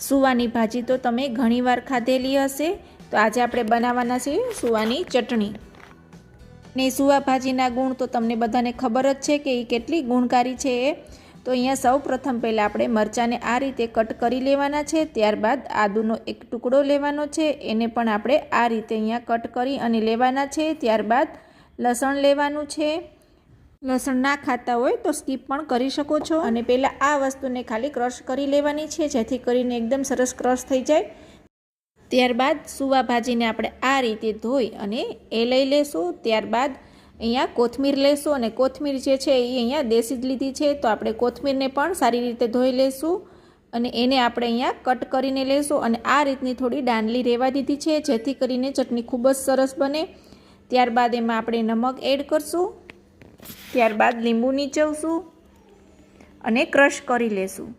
સુવાની ભાજી તો તમે ઘણીવાર ખાધેલી હશે. તો આજે આપણે બનાવવાના છે સુવાની ચટણી. ને સુવા ભાજીના ગુણ તો તમને બધાને ખબર જ છે કે એ કેટલી ગુણકારી છે એ. તો અહીંયા સૌ પ્રથમ પહેલાં આપણે મરચાંને આ રીતે કટ કરી લેવાના છે, ત્યારબાદ આદુનો એક ટુકડો લેવાનો છે, એને પણ આપણે આ રીતે અહીંયા કટ કરી અને લેવાના છે, ત્યારબાદ લસણ લેવાનું છે. લસણ ના ખાતા હોય તો સ્કીપ પણ કરી શકો છો. અને પહેલાં આ વસ્તુને ખાલી ક્રશ કરી લેવાની છે, જેથી કરીને એકદમ સરસ ક્રશ થઈ જાય. ત્યારબાદ સુવા ભાજીને આપણે આ રીતે ધોઈ અને એ લઈ લેશું. ત્યારબાદ અહીંયા કોથમીર લેશું અને કોથમીર જે છે એ અહીંયા દેશી જ લીધી છે, તો આપણે કોથમીરને પણ સારી રીતે ધોઈ લેશું. અને એને આપણે અહીંયા કટ કરીને લેશું અને આ રીતની થોડી ડાંડલી રહેવા દીધી છે, જેથી કરીને ચટણી ખૂબ જ સરસ બને. ત્યારબાદ એમાં આપણે નમક એડ કરશું. ત્યારબાદ લીંબુ નીચવશું અને ક્રશ કરી લેશું.